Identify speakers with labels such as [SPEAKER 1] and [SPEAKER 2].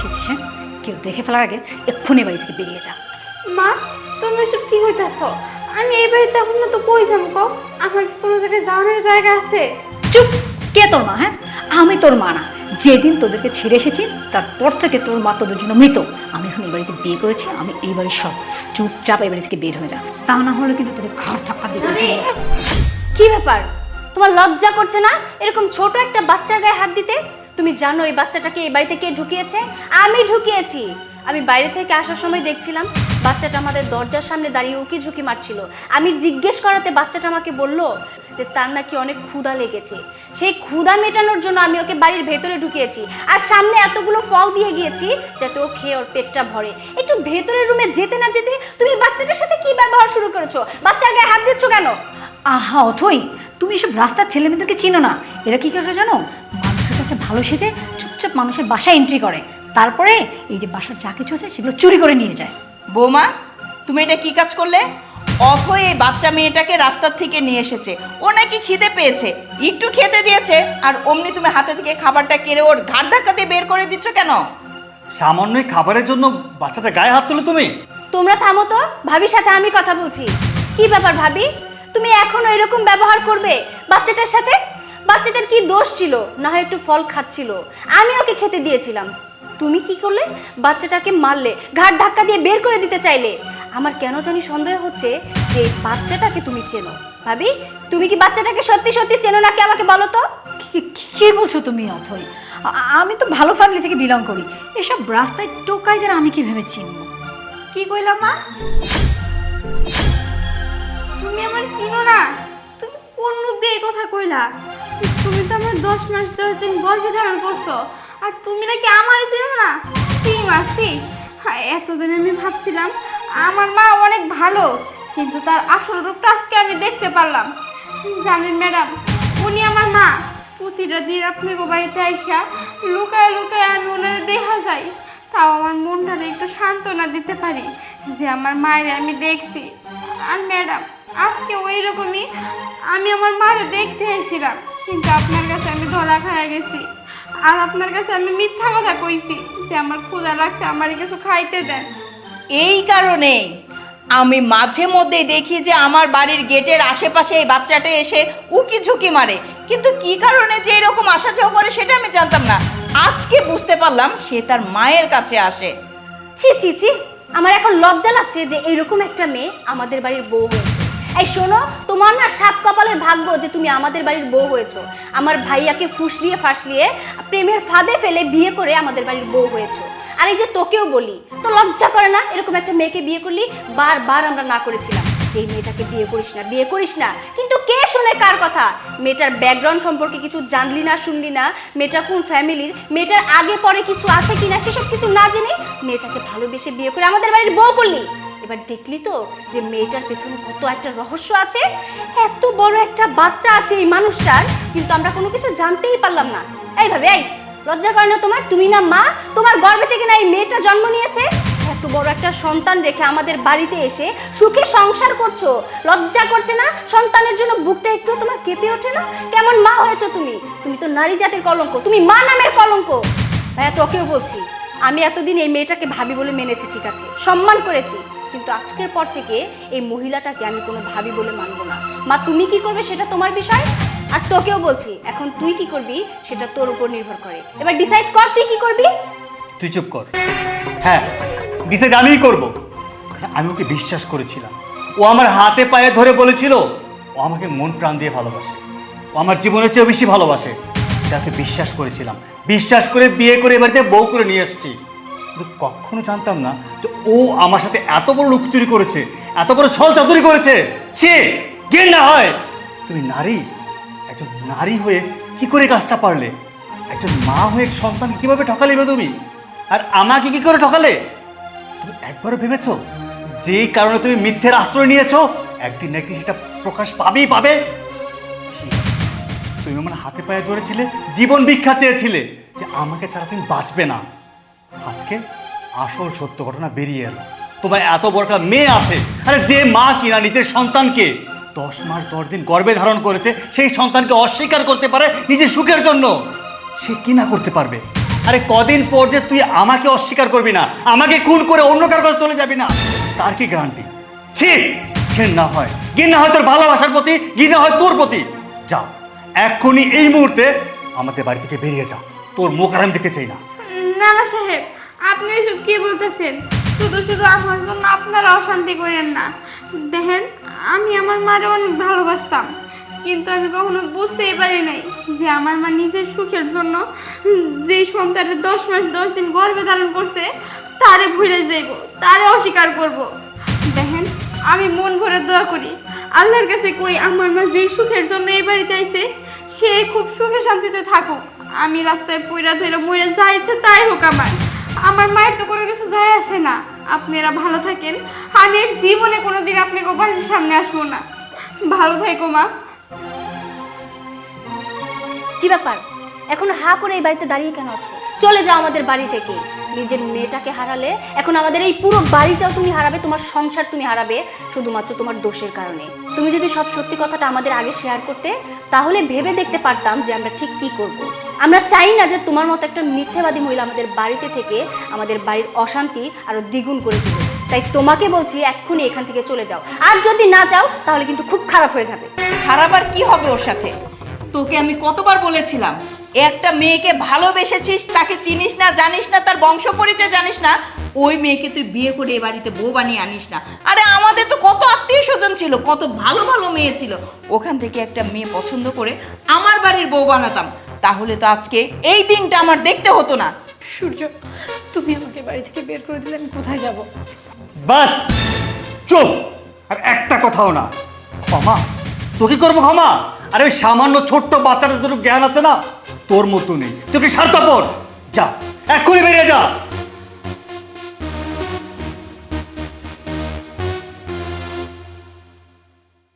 [SPEAKER 1] এসেছিস হ্যাঁ? কেউ দেখে ফেলার আগে এক্ষুনি বাড়ি থেকে বেরিয়ে যা।
[SPEAKER 2] মা তুমি এসব কি কইতাছ আমি এই বাড়িতে এখন না তো কই যাব কও আমার কোনো জায়গায় যাওয়ানোর জায়গা আছে?
[SPEAKER 1] চুপ! কে তোর মা হ্যাঁ? আমি তোর মা না। যেদিন তোদেরকে ছেড়ে এসেছি তারপর থেকে তোর মা তোদের জন্য মৃত। আমি এখন এই বাড়িতে বিয়ে করেছি আমি এই বাড়ির সব চুপচাপ এই বাড়ি থেকে বের হয়ে যা। তা না হলে কিন্তু তোদের ঘাড় ধাক্কা দিবে
[SPEAKER 3] কি ব্যাপার? তোমার লজ্জা করছে না? এরকম ছোট একটা বাচ্চার গায়ে হাত দিতে? তুমি জানো এই বাচ্চাটাকে এই বাড়িতে কে ঢুকিয়েছে? আমি ঢুকিয়েছি। আমি বাইরে থেকে আসার সময় দেখছিলাম, বাচ্চাটা আমাদের দরজার সামনে দাঁড়িয়ে উকি ঝুঁকি মারছিল। আমি জিজ্ঞেস করাতে বাচ্চাটা আমাকে বলল যে তার নাকি অনেক ক্ষুধা লেগেছে। সেই ক্ষুধা মেটানোর জন্য আমি ওকে বাড়ির ভেতরে ঢুকিয়েছি। আর সামনে এতগুলো ফল দিয়ে গিয়েছি যাতে ও খেয়ে ওর পেটটা ভরে। একটু ভেতরের রুমে যেতে না যেতে তুমি বাচ্চাটার সাথে কি ব্যবহার শুরু করেছ? বাচ্চার গায়ে হাত দিচ্ছ কেন?
[SPEAKER 1] আহা, অথই। তুমি এসব রাস্তার ছেলেমেয়েদেরকে চিনো না। এরা কি করে জানো? কাছে ভালো সেজে চুপচাপ মানুষের বাসায় এন্ট্রি করে। তারপরে এই যে বাসার যা কিছু আছে সেগুলো চুরি করে নিয়ে যায়।
[SPEAKER 4] বৌমা তুমি এটা কি কাজ করলে? অথই এই বাচ্চা মেয়েটাকে রাস্তার থেকে নিয়ে এসেছে। ও নাকি খিদে পেয়েছে। একটু খেতে দিয়েছে আর অমনি তুমি হাতে থেকে খাবারটা কেড়ে ওর ঘাট ধাক্কা দিয়ে বের করে দিচ্ছ কেন?
[SPEAKER 5] সামান্য এই খাবারের জন্য বাচ্চাটা গায়ে হাত তুলে তুমি?
[SPEAKER 3] তোমরা থামো তো ভাবির সাথে আমি কথা বলছি। কি ব্যাপার ভাবি? তুমি এখনও এরকম ব্যবহার করবে বাচ্চাটার সাথে? বাচ্চাটার কি দোষ ছিল? না হয় একটু ফল খাচ্ছিল। আমি ওকে খেতে দিয়েছিলাম। তুমি কি করলে? বাচ্চাটাকে মারলে ঘাট ধাক্কা দিয়ে বের করে দিতে চাইলে। আমার কেন জানি সন্দেহ হচ্ছে যে বাচ্চাটাকে তুমি চেনো। ভাবি তুমি কি বাচ্চাটাকে সত্যি সত্যি চেনো নাকি আমাকে বলো তো?
[SPEAKER 1] কি- বলছো তুমি অথই? আমি তো ভালো ফ্যামিলি থেকে বিলং করি। এসব রাস্তায় টোকাইদের আমি কীভাবে চিনবো?
[SPEAKER 2] কি কইলা মা? তুমি আমার চিনো না। এই তুমি তো আমার দশ মাস, দশ দিন গর্ভে ধারণ করছ। আর তুমি নাকি আমার চিনো না? সি মাসি এতদিন আমি ভাবছিলাম আমার মা অনেক ভালো, কিন্তু তার আসল রূপটা আজকে আমি দেখতে পারলাম। জানেন ম্যাডাম, উনি আমার মা। প্রতিটা দিন আপনাকে বাড়িতে আইসা লুকায় লুকায় আমি ওনাদের দেখা যাই তাও আমার মনটাকে একটু সান্ত্বনা দিতে পারি যে আমার মায়ের আমি দেখছি। আর ম্যাডাম আজকে ওই রকমই আমি আমার মারে দেখতে এসেছিলাম কিন্তু আপনার কাছে আমি ধরা খাইয়া গেছি। আর আপনার কাছে আমি মিথ্যা কথা কইছি যে আমার ক্ষুধা লাগছে আমার কিছু খাইতে দেন।
[SPEAKER 4] এই কারণেই আমি মাঝে মধ্যেই দেখি যে আমার বাড়ির গেটের আশেপাশে এই বাচ্চাটা এসে উকি ঝুঁকি মারে। কিন্তু কি কারণে যে এরকম আসা যাওয়া করে সেটা আমি জানতাম না। আজকে বুঝতে পারলাম সে তার মায়ের কাছে আসে।
[SPEAKER 3] ছি ছি ছি। আমার এখন লজ্জা লাগছে যে এইরকম একটা মেয়ে আমাদের বাড়ির বউ হয়েছে। এই শোনো, তোমার না সাত কপালের ভাগ্য যে তুমি আমাদের বাড়ির বউ হয়েছো। আমার ভাইয়াকে ফুসলিয়ে ফাঁসলিয়ে প্রেমের ফাঁদে ফেলে বিয়ে করে আমাদের বাড়ির বউ হয়েছো। আর এই যে তোকেও বলি, তো লজ্জা করে না এরকম একটা মেয়েকে বিয়ে করলি? বারবার আমরা না করেছিলাম। যে মেয়েটাকে বিয়ে করিস না, বিয়ে করিস না। কিন্তু কে শুনে কার কথা? মেয়েটার ব্যাকগ্রাউন্ড সম্পর্কে কিছু জানলি না, শুনলি না? মেয়েটা কোন ফ্যামিলির মেয়েটার আগে পরে কিছু আছে কিনা, সেসব কিছু না জেনে মেয়েটাকে ভালোবেসে বিয়ে করে আমাদের বাড়ির বউ করলি। এবার দেখলি তো যে মেয়েটার পেছনে কত একটা রহস্য আছে। এত বড় একটা বাচ্চা আছে এই মানুষটার, কিন্তু আমরা কোনো কিছু জানতেই পারলাম না। এইভাবে এই, লজ্জা করে না তোমার? তুমি না মা, তোমার গর্ভে থেকে না এই মেয়েটা জন্ম নিয়েছে? এত বড় একটা সন্তান রেখে আমাদের বাড়িতে এসে সুখে সংসার করছ। লজ্জা করছে না? সন্তানের জন্য বুকটা একটু তোমার কেঁপে ওঠে না? কেমন মা হয়েছো তুমি? তুমি তো নারী জাতির কলঙ্ক। তুমি মা নামের কলঙ্ক। ভাইয়া, তোকেও বলছি, আমি এতদিন এই মেয়েটাকে ভাবি বলে মেনেছি, ঠিক আছে? সম্মান করেছি। কিন্তু আজকের পর থেকে এই মহিলাটাকে আমি কোনো ভাবি বলে মানবো না। মা, তুমি কি করবে সেটা তোমার বিষয়? আর তোকেও বলছি, এখন তুই কি করবি সেটা তোর উপর নির্ভর করে। এবার ডিসাইড কর, তুই কি করবি?
[SPEAKER 5] তুই চুপ কর। হ্যাঁ। ডিসাইড আমিই করব। আমি ওকে বিশ্বাস করেছিলাম। ও আমার হাতে পায়ে ধরে বলেছিল, ও আমাকে মন প্রাণ দিয়ে ভালোবাসে। ও আমার জীবনের চেয়েও বেশি ভালোবাসে। যাকে বিশ্বাস করেছিলাম। বিশ্বাস করে বিয়ে করে এবারে বউ করে নিয়ে এসছি। কিন্তু কখনো জানতাম না যে ও আমার সাথে এত বড় লুকচুরি করেছে, এত বড় ছল চাতুরি করেছে। ছে কে না হয়। তুমি নারী, একজন নারী হয়ে কি করে কাজটা পারলে? একজন মা হয়ে সন্তান কীভাবে ঠকালে তুমি? আর আমাকে কি করে ঠকালে? তুমি একবারও ভেবেছো যে কারণে তুমি মিথ্যের আশ্রয় নিয়েছো? একদিন একদিন সেটা প্রকাশ পাবেই পাবে। তুমি আমার হাতে পায়ে ধরেছিলে, জীবন ভিক্ষা চেয়েছিলে যে আমাকে ছাড়া তুমি বাঁচবে না। আজকে আসল সত্য ঘটনা বেরিয়ে এলো। তোমার এত বড় একটা মেয়ে আছে, আরে যে মা কিনা নিজের সন্তানকে দশ মাস দশ দিন গর্ভে ধারণ করেছে, সেই সন্তানকে অস্বীকার করতে পারে নিজের সুখের জন্য। সে কি না করতে পারবে? আরে কদিন পর যে তুই আমাকে অস্বীকার করবি না, আমাকে খুন করে অন্য কার কাছে চলে যাবি না, তার কি গ্যারান্টি ছি, ঘৃণা হয়। ঘৃণা হয় তোর ভালোবাসার প্রতি, ঘৃণা হয় তোর প্রতি। যা, এক্ষুনি এই মুহূর্তে আমাদের বাড়ি থেকে বেরিয়ে যা। তোর মুখ আর আমি দেখতে চাই না।
[SPEAKER 2] না না সাহেব, আপনি এসব কি বলতেছেন? শুধু শুধু আমার জন্য আপনারা অশান্তি করেন না। দেখেন, আমি আমার মারে অনেক ভালোবাসতাম, কিন্তু আমি কখনো বুঝতেই পারি নাই যে আমার মা নিজের সুখের জন্য যে সন্তানের দশ মাস, দশ দিন গর্ভে ধারণ করছে, তারে ভুলে যাইব, তারে অস্বীকার করব। দেখেন, আমি মন ভরে দোয়া করি, আল্লাহর কাছে কই, আমার মা যেই সুখের জন্য এই বাড়িতে আইছে, সে খুব সুখে শান্তিতে থাকুক। আমি রাস্তায় পইরা ধরে মইরা যা ইচ্ছে তাই হোক আমার। আমার মায়ের তো কোনো কিছু যায় আসে না। আপনারা ভালো থাকেন। আমি এর জীবনে কোনো দিন আপনাকে বাড়ির সামনে আসব না। ভালো থাকো মা।
[SPEAKER 3] কি ব্যাপার? এখন হা করে এই বাড়িতে দাঁড়িয়ে কেন আছো? চলে যাও আমাদের বাড়ি থেকে। নিজের মেয়েটাকে হারালে এখন আমাদের এই পুরো বাড়িটাও তুমি হারাবে, তোমার সংসার তুমি হারাবে, শুধুমাত্র তোমার দোষের কারণে। তুমি যদি সব সত্যি কথাটা আমাদের আগে শেয়ার করতে, তাহলে ভেবে দেখতে পারতাম যে আমরা ঠিক কি করব। আমরা চাই না যে তোমার মতো একটা মিথ্যেবাদী মহিলা আমাদের বাড়িতে থেকে আমাদের বাড়ির অশান্তি আরও দ্বিগুণ করে দিবে। তাই তোমাকে বলছি, এক্ষুনি এখান থেকে চলে যাও। আর যদি না যাও, তাহলে কিন্তু খুব খারাপ হয়ে যাবে।
[SPEAKER 4] খারাপ আর কি হবে ওর সাথে? তোকে আমি কতবার বলেছিলাম? একটা মেয়েকে ভালোবেসেছিস তাকে চিনিস না জানিস না তার বংশ পরিচয় জানিস না ওই মেয়েকে তুই বিয়ে করে এ বাড়িতে বউ বানিয়ে আনিস না। আরে আমাদের তো কত আত্মীয় স্বজন ছিল কত ভালো ভালো মেয়ে ছিল। ওখান থেকে একটা মেয়ে পছন্দ করে আমার বাড়ির বউ বানাতাম। তাহলে তো আজকে এই দিনটা আমার দেখতে হতো না।
[SPEAKER 1] সূর্য তুমি আমাকে বাড়ি থেকে বের করে দিলে আমি কোথায় যাব?
[SPEAKER 5] বাস চুপ। আর একটা কথাও না। ক্ষমা। তো কি করব ক্ষমা? আরে ওই সামান্য ছোট্ট বাচ্চাটার তোর জ্ঞান আছে না? তোর মতো নেই। তুই কি স্বার্থপর? যা, এক্ষুনি বেরিয়ে যা।